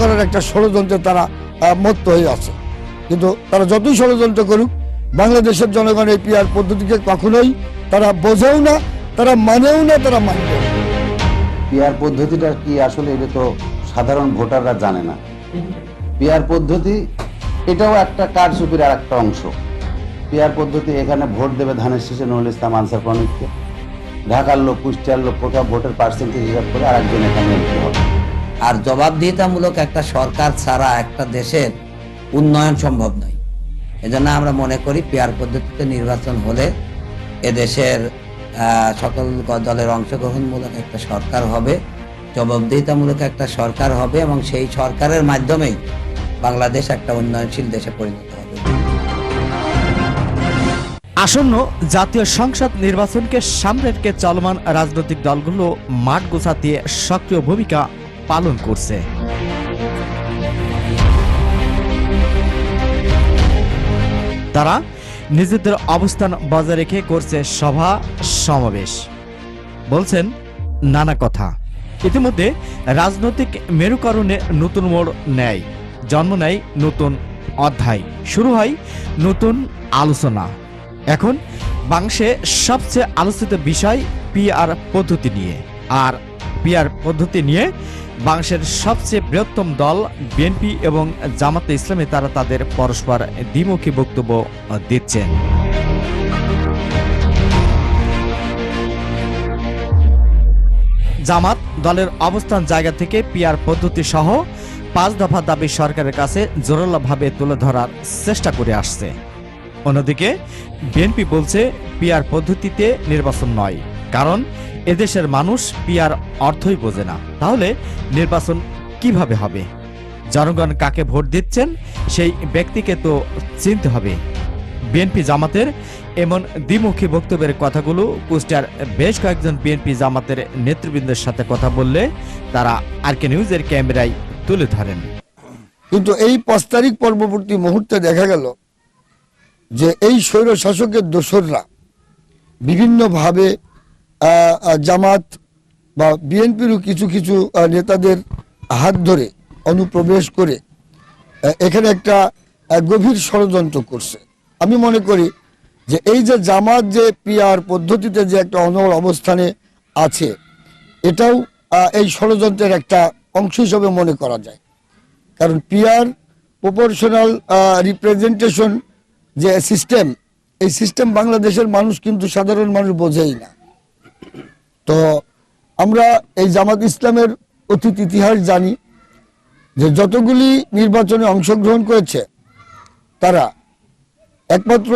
করার একটা ষড়যন্ত্রে তারা মত্ত হয়ে আছে। কিন্তু তারা যতই ষড়যন্ত্র করুক, বাংলাদেশের জনগণ এই পিআর পদ্ধতিকে কখনোই তারা বোঝেও না, তারা মানেও না, তারা মানবেও না। পিয়ার পদ্ধতিটা কি আসলে এটা তো সাধারণ ভোটাররা জানে না। পিয়ার পদ্ধতি, এটাও একটা কারচুপির আর একটা অংশ পিয়ার পদ্ধতি এখানে ভোট দেবে ধানের শীষে নুরুল ইসলাম, আনসার প্রণীতকে। ঢাকার লোক, কুষ্টিয়ার লোক, কোথাও ভোটের পার্সেন্টেজ হিসাব করে আরেকজন এখানে এমপি হবে। আর জবাবদিহিতামূলক একটা সরকার ছাড়া একটা দেশের উন্নয়ন সম্ভব নয়। এজন্য আমরা মনে করি পেয়ার পদ্ধতিতে নির্বাচন হলে এদেশের সকল দলের অংশগ্রহণমূলক একটা সরকার হবে, জবাবদিহিতামূলক একটা সরকার হবে এবং সেই সরকারের মাধ্যমেই বাংলাদেশ একটা উন্নয়নশীল দেশে পরিণত হবে। আসন্ন জাতীয় সংসদ নির্বাচনকে সামনে রেখে চলমান রাজনৈতিক দলগুলো মাঠ গোছাতে সক্রিয় ভূমিকা পালন করছে। তারা নিজেদের অবস্থান বজায় রেখে করছে সভা, সমাবেশ। বলছেন নানা কথা। ইতিমধ্যে রাজনৈতিক মেরুকরণে নতুন মোড় নেয়। জন্ম নেয় নতুন অধ্যায়। শুরু হয় নতুন আলোচনা। এখন বাংশে সবচেয়ে আলোচিত বিষয় পিআর পদ্ধতি নিয়ে। আর পিআর পদ্ধতি নিয়ে বাংশের সবচেয়ে বৃহত্তম দল বিএনপি এবং জামাতে ইসলামে, তারা তাদের পরস্পর দ্বিমুখী বক্তব্য দিচ্ছেন জামাত দলের অবস্থান জায়গা থেকে পিয়ার পদ্ধতি সহ পাঁচ দফা দাবি সরকারের কাছে জোরালোভাবে তুলে ধরার চেষ্টা করে আসছে। অন্যদিকে বিএনপি বলছে পিআর পদ্ধতিতে নির্বাচন নয়, কারণ এদেশের মানুষ পিআর অর্থই বোঝে না। তাহলে নির্বাচন কীভাবে হবে? জনগণ কাকে ভোট দিচ্ছেন? সেই ব্যক্তিকে তো চিনতে হবে। বিএনপি জামাতের এমন দ্বিমুখী বক্তব্যের কথাগুলো কুষ্টিয়ার বেশ কয়েকজন বিএনপি জামাতের নেতৃবৃন্দের সাথে কথা বললে তারা আরকে নিউজের ক্যামেরায় তুলে ধরেন। কিন্তু এই পাঁচ তারিখ পরবর্তী মুহূর্তে দেখা গেল যে এই স্বৈর শাসকের দোসররা বিভিন্নভাবে জামাত বা বিএনপিরও কিছু কিছু নেতাদের হাত ধরে অনুপ্রবেশ করে এখানে একটা গভীর ষড়যন্ত্র করছে। আমি মনে করি যে এই যে জামাত যে পিয়ার পদ্ধতিতে যে একটা অনড় অবস্থানে আছে, এটাও এই ষড়যন্ত্রের একটা অংশ হিসেবে মনে করা যায়। কারণ পিয়ার প্রপোর্শনাল রিপ্রেজেন্টেশন যে সিস্টেম এই সিস্টেম বাংলাদেশের মানুষ কিন্তু সাধারণ মানুষ বোঝেই না। তো আমরা এই জামাত ইসলামের অতীত ইতিহাস জানি যে যতগুলি নির্বাচনে অংশগ্রহণ করেছে, তারা একমাত্র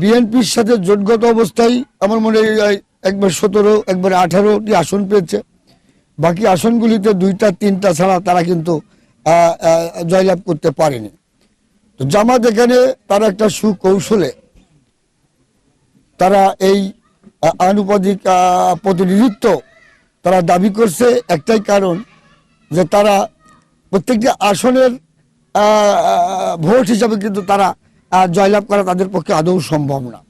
বিএনপির সাথে জোটগত অবস্থায় আমার মনে হয় একবার সতেরো, একবার আঠারোটি আসন পেয়েছে। বাকি আসনগুলিতে দুইটা, তিনটা ছাড়া তারা কিন্তু জয়লাভ করতে পারেনি। তো জামাত এখানে তারা একটা সুকৌশলে তারা এই আনুপাতিক প্রতিনিধিত্ব তারা দাবি করছে। একটাই কারণ যে তারা প্রত্যেকটি আসনের ভোট হিসাবে কিন্তু তারা জয়লাভ করা তাদের পক্ষে আদৌ সম্ভব না।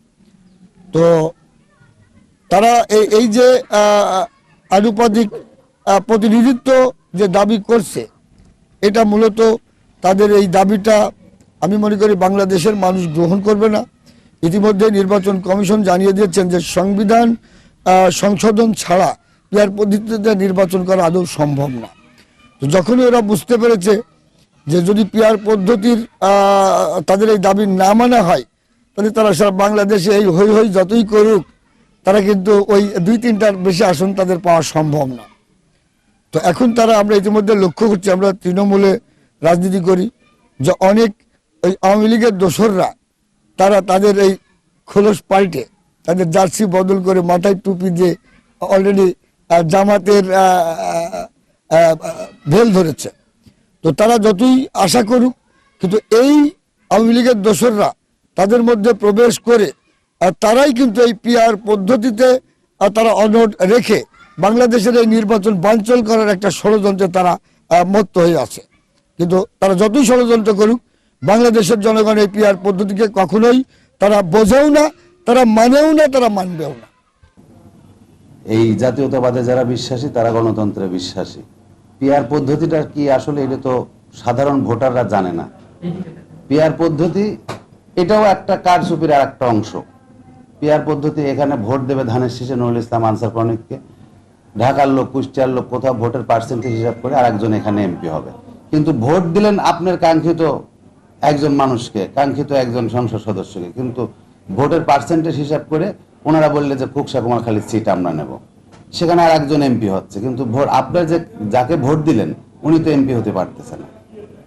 তো তারা এই এই যে আনুপাতিক প্রতিনিধিত্ব যে দাবি করছে, এটা মূলত তাদের এই দাবিটা আমি মনে করি বাংলাদেশের মানুষ গ্রহণ করবে না। ইতিমধ্যে নির্বাচন কমিশন জানিয়ে দিয়েছেন যে সংবিধান সংশোধন ছাড়া পিয়ার পদ্ধতিতে নির্বাচন করা আদৌ সম্ভব না। তো যখনই ওরা বুঝতে পেরেছে যে যদি পিয়ার পদ্ধতির তাদের এই দাবি না মানা হয়, তাহলে তারা সারা বাংলাদেশে এই হই হই যতই করুক, তারা কিন্তু ওই দুই তিনটার বেশি আসন তাদের পাওয়া সম্ভব না। তো এখন তারা আমরা ইতিমধ্যে লক্ষ্য করছি, আমরা তৃণমূলে রাজনীতি করি, যে অনেক ওই আওয়ামী লীগের দোসররা, তারা তাদের এই খোলস পাল্টে, তাদের জার্সি বদল করে মাথায় টুপি দিয়ে অলরেডি জামাতের ভেল ধরেছে। তো তারা যতই আশা করুক, কিন্তু এই আওয়ামী লীগের দোসররা তাদের মধ্যে প্রবেশ করে, আর তারাই কিন্তু এই পিআর পদ্ধতিতে তারা অনড় রেখে বাংলাদেশের এই নির্বাচন বাঞ্চল করার একটা ষড়যন্ত্রে তারা মত্ত হয়ে আছে। কিন্তু তারা যতই ষড়যন্ত্র করুক বাংলাদেশের জনগণ এই পিআর পদ্ধতিকে কখনোই তারা বোঝেও না, তারা মানেও না, তারা মানবেও না। এই জাতীয়তাবাদে যারা বিশ্বাসী, তারা গণতন্ত্রে বিশ্বাসী। পিয়ার পদ্ধতিটা কি আসলে এটা তো সাধারণ ভোটাররা জানে না। পিয়ার পদ্ধতি, এটাও একটা কারচুপির আর একটা অংশ পিয়ার পদ্ধতি, এখানে ভোট দেবে ধানের শীষে নুরুল ইসলাম আনসার প্রণীতকে। ঢাকার লোক, কুষ্টিয়ার লোক কোথাও ভোটের পার্সেন্টেজ হিসাব করে আরেকজন এখানে এমপি হবে। কিন্তু ভোট দিলেন আপনার কাঙ্ক্ষিত একজন মানুষকে, কাঙ্ক্ষিত একজন সংসদ সদস্যকে। কিন্তু ভোটের পার্সেন্টেজ হিসাব করে ওনারা বললে যে কুকসা কুমারখালীর সিট আমরা নেব। সেখানে আর একজন এমপি হচ্ছে। কিন্তু ভোট, আপনার যে, যাকে ভোট দিলেন, উনি তো এমপি হতে পারতেছে না।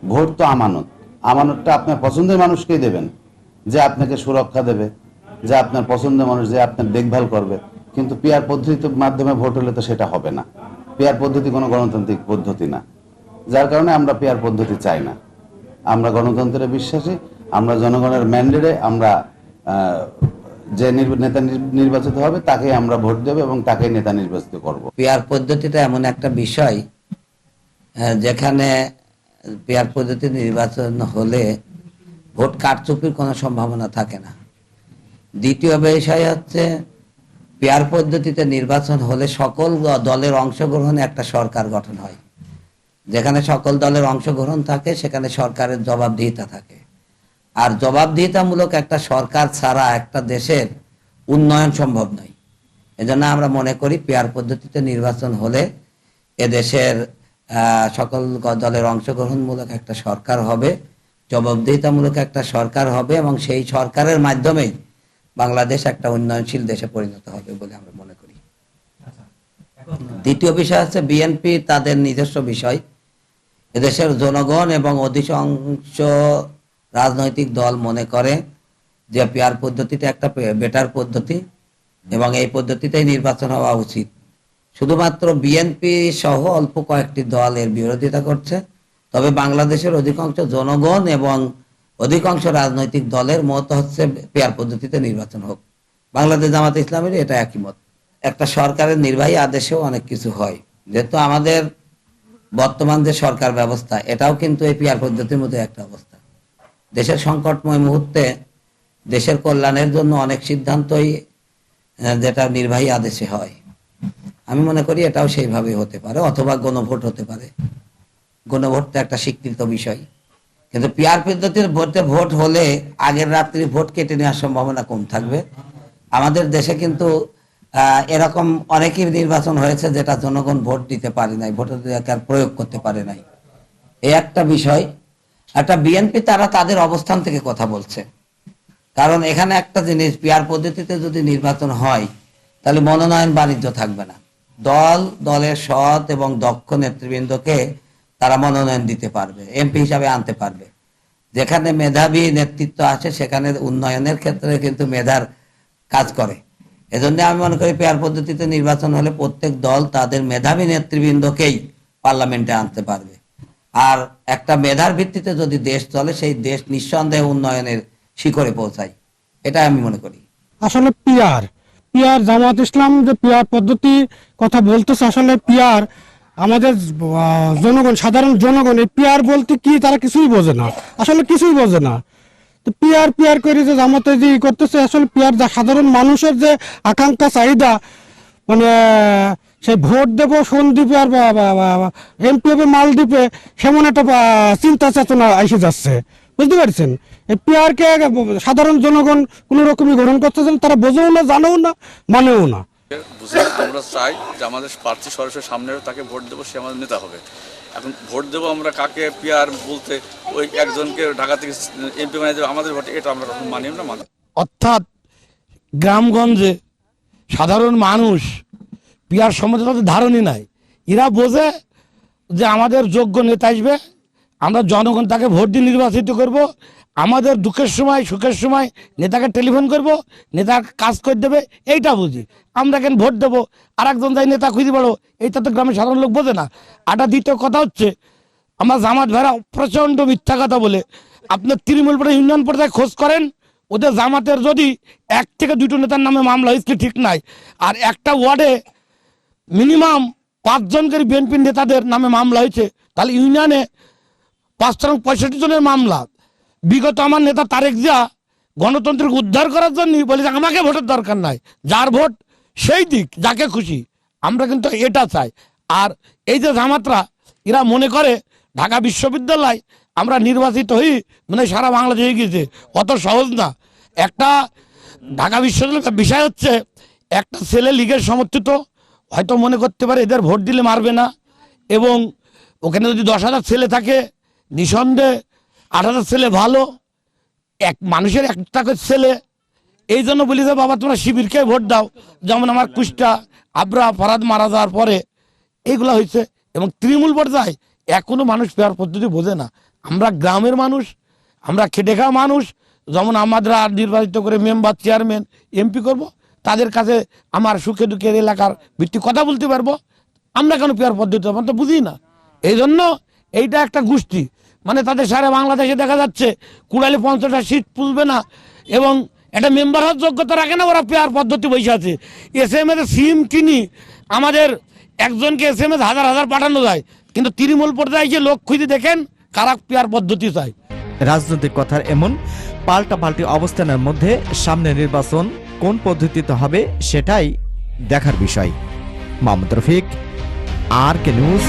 ভোট তো আমানত। আমানতটা আপনার পছন্দের মানুষকেই দেবেন, যে আপনাকে সুরক্ষা দেবে, যে আপনার পছন্দের মানুষ, যে আপনার দেখভাল করবে। কিন্তু পিয়ার পদ্ধতির মাধ্যমে ভোট হলে তো সেটা হবে না। পিয়ার পদ্ধতি কোনো গণতান্ত্রিক পদ্ধতি না। যার কারণে আমরা পিয়ার পদ্ধতি চাই না। আমরা গণতন্ত্রে বিশ্বাসী, আমরা জনগণের ম্যান্ডেটে আমরা যে নেতা নির- নির্বাচিত হবে তাকে আমরা ভোট দেবো এবং তাকেই নেতা নির্বাচিত করব। পেয়ার পদ্ধতিটা এমন একটা বিষয় যেখানে পেয়ার পদ্ধতি নির্বাচন হলে ভোট কারচুপির কোনো সম্ভাবনা থাকে না। দ্বিতীয় বিষয় হচ্ছে পেয়ার পদ্ধতিতে নির্বাচন হলে সকল দলের অংশগ্রহণে একটা সরকার গঠন হয়। যেখানে সকল দলের অংশগ্রহণ থাকে সেখানে সরকারের জবাবদিহিতা থাকে। আর জবাবদিহিতামূলক একটা সরকার ছাড়া একটা দেশের উন্নয়ন সম্ভব নয়। এজন্য আমরা মনে করি পেয়ার পদ্ধতিতে নির্বাচন হলে এদেশের আহ, সকল দলের অংশগ্রহণমূলক একটা সরকার হবে জবাবদিহিতামূলক একটা সরকার হবে এবং সেই সরকারের মাধ্যমেই বাংলাদেশ একটা উন্নয়নশীল দেশে পরিণত হবে বলে আমরা মনে করি। দ্বিতীয় বিষয় হচ্ছে বিএনপি তাদের নিজস্ব বিষয়। এদেশের জনগণ এবং অধিকাংশ রাজনৈতিক দল মনে করে যে পেয়ার পদ্ধতিটা একটা বেটার পদ্ধতি এবং এই পদ্ধতিতেই নির্বাচন হওয়া উচিত। শুধুমাত্র বিএনপি সহ অল্প কয়েকটি দল এর বিরোধিতা করছে, তবে বাংলাদেশের অধিকাংশ জনগণ এবং অধিকাংশ রাজনৈতিক দলের মত হচ্ছে পেয়ার পদ্ধতিতে নির্বাচন হোক। বাংলাদেশ জামাত ইসলামের এটা একই মত। একটা সরকারের নির্বাহী আদেশেও অনেক কিছু হয়। যেহেতু আমাদের বর্তমান যে সরকার ব্যবস্থা, এটাও কিন্তু এই পিয়ার পদ্ধতির মধ্যে একটা অবস্থা। দেশের সংকটময় মুহূর্তে দেশের কল্যাণের জন্য অনেক সিদ্ধান্তই যেটা নির্বাহী আদেশে হয়। আমি মনে করি এটাও সেইভাবে হতে পারে, অথবা গণভোট হতে পারে। গণভোট তো একটা স্বীকৃত বিষয়। কিন্তু পিয়ার পদ্ধতির ভোটে ভোট হলে আগের রাত্রি ভোট কেটে নেওয়ার সম্ভাবনা কম থাকবে। আমাদের দেশে কিন্তু এরকম অনেকই নির্বাচন হয়েছে যেটা জনগণ ভোট দিতে পারে নাই, ভোটাধিকার প্রয়োগ করতে পারে নাই। এই একটা বিষয়। একটা বিএনপি, তারা তাদের অবস্থান থেকে কথা বলছে। কারণ এখানে একটা জিনিস পিয়ার পদ্ধতিতে যদি নির্বাচন হয়, তাহলে মনোনয়ন বাণিজ্য থাকবে না। দল, দলের সৎ এবং দক্ষ নেতৃবৃন্দকে তারা মনোনয়ন দিতে পারবে, এমপি হিসাবে আনতে পারবে। যেখানে মেধাবী নেতৃত্ব আছে, সেখানে উন্নয়নের ক্ষেত্রে কিন্তু মেধার কাজ করে। এজন্য আমি মনে করি পেয়ার পদ্ধতিতে নির্বাচন হলে প্রত্যেক দল তাদের মেধাবী নেতৃবৃন্দকেই পার্লামেন্টে আনতে পারবে। আর একটা মেধার ভিত্তিতে যদি দেশ চলে, সেই দেশ নিঃসন্দেহে উন্নয়নের শিখরে পৌঁছায়। এটা আমি মনে করি। আসলে পিয়ার পিয়ার জামাত ইসলাম যে পিয়ার পদ্ধতি কথা বলতেছে, আসলে পিয়ার আমাদের জনগণ, সাধারণ জনগণ, এই পিয়ার বলতে কি তারা কিছুই বোঝে না। আসলে কিছুই বোঝে না। পিয়ার পিয়ার করে যে জামাতে যে করতেছে, আসলে পিয়ার যা সাধারণ মানুষের যে আকাঙ্ক্ষা, চাহিদা মানে সেই ভোট দেবো সন্দীপে আর এমপি হবে মালদ্বীপে, সেমন একটা চিন্তা চেতনা এসে যাচ্ছে। বুঝতে পারছেন? এই পিয়ারকে সাধারণ জনগণ কোনো রকমই গ্রহণ করতেছে না, তারা বোঝেও না, জানেও না, মানেও না। আমরা চাই যে আমাদের প্রার্থী সরাসরি সামনে তাকে ভোট দেবো, সে আমাদের নেতা হবে। এখন ভোট দেবো আমরা কাকে পিয়ার বলতে? ওই একজনকে ঢাকা থেকে এমপি বানিয়ে দেবো, আমাদের ভোটে, এটা আমরা কখনো মানিও না মানি অর্থাৎ গ্রামগঞ্জে সাধারণ মানুষ পিয়ার সম্বন্ধে তাদের ধারণই নাই। এরা বোঝে যে আমাদের যোগ্য নেতা আসবে, আমরা জনগণ তাকে ভোট দিয়ে নির্বাচিত করব আমাদের দুঃখের সময়, সুখের সময় নেতাকে টেলিফোন করব, নেতা কাজ করে দেবে, এইটা বুঝি। আমরা কেন ভোট দেবো? আর একজন যাই নেতা খুঁজে পারো এইটা তো গ্রামের সাধারণ লোক বোঝে না। আটা দ্বিতীয় কথা হচ্ছে, আমার জামাত ভাইরা প্রচণ্ড মিথ্যা কথা বলে। আপনার তৃণমূল পর্যায়ে ইউনিয়ন পর্যায়ে খোঁজ করেন, ওদের জামাতের যদি এক থেকে দুটো নেতার নামে মামলা হয়েছে ঠিক নাই। আর একটা ওয়ার্ডে মিনিমাম পাঁচজন করে বিএনপি নেতাদের নামে মামলা হয়েছে, তাহলে ইউনিয়নে পাঁচটা পঁয়ষট্টি জনের মামলা। বিগত আমার নেতা তারেক জিয়া গণতন্ত্রকে উদ্ধার করার জন্য বলেছে, আমাকে ভোটের দরকার নাই। যার ভোট সেই দিক, যাকে খুশি। আমরা কিন্তু এটা চাই। আর এই যে জামাতরা, এরা মনে করে, ঢাকা বিশ্ববিদ্যালয়, আমরা নির্বাচিত হই মানে সারা বাংলাদেশে গিয়েছে অত সহজ না। একটা ঢাকা বিশ্ববিদ্যালয়ের বিষয় হচ্ছে, একটা ছেলে লীগের সমর্থিত, হয়তো মনে করতে পারে এদের ভোট দিলে মারবে না। এবং ওখানে যদি দশ হাজার ছেলে থাকে, নিঃসন্দেহে হাজার ছেলে ভালো, এক মানুষের একটা করে ছেলে। এই জন্য বলি যে, বাবা, তোমরা শিবিরকে ভোট দাও। যেমন আমার কুষ্টা, আবরা, ফরাদ মারা যাওয়ার পরে এইগুলো হয়েছে। এবং তৃণমূল পর্যায়ে এখনও মানুষ পেয়ার পদ্ধতি বোঝে না। আমরা গ্রামের মানুষ, আমরা খেটে খাওয়া মানুষ। যেমন আমরা নির্বাচিত করে মেম্বার, চেয়ারম্যান, এমপি করব, তাদের কাছে আমার সুখে দুঃখের এলাকার ভিত্তি কথা বলতে পারব। আমরা কেন পেয়ার পদ্ধতি আমরা তো বুঝি না। এই জন্য এইটা একটা গোষ্ঠী। মানে তাদের সারা বাংলাদেশে দেখা যাচ্ছে, কুড়ালি পঞ্চাশটা সিট পুষবে না, এবং একটা মেম্বার হওয়ার যোগ্যতা রাখে না, ওরা পেয়ার পদ্ধতি বসে আছে। এস এম সিম কিনি, আমাদের একজনকে এস এম এস হাজার হাজার পাঠানো যায়, কিন্তু তৃণমূল পর্যায়ে যে লোক খুঁজে দেখেন, কারা পেয়ার পদ্ধতি চায়। রাজনৈতিক কথার এমন পাল্টাপাল্টি অবস্থানের মধ্যে সামনে নির্বাচন কোন পদ্ধতিতে হবে সেটাই দেখার বিষয়। Mohammad Rafiq R K news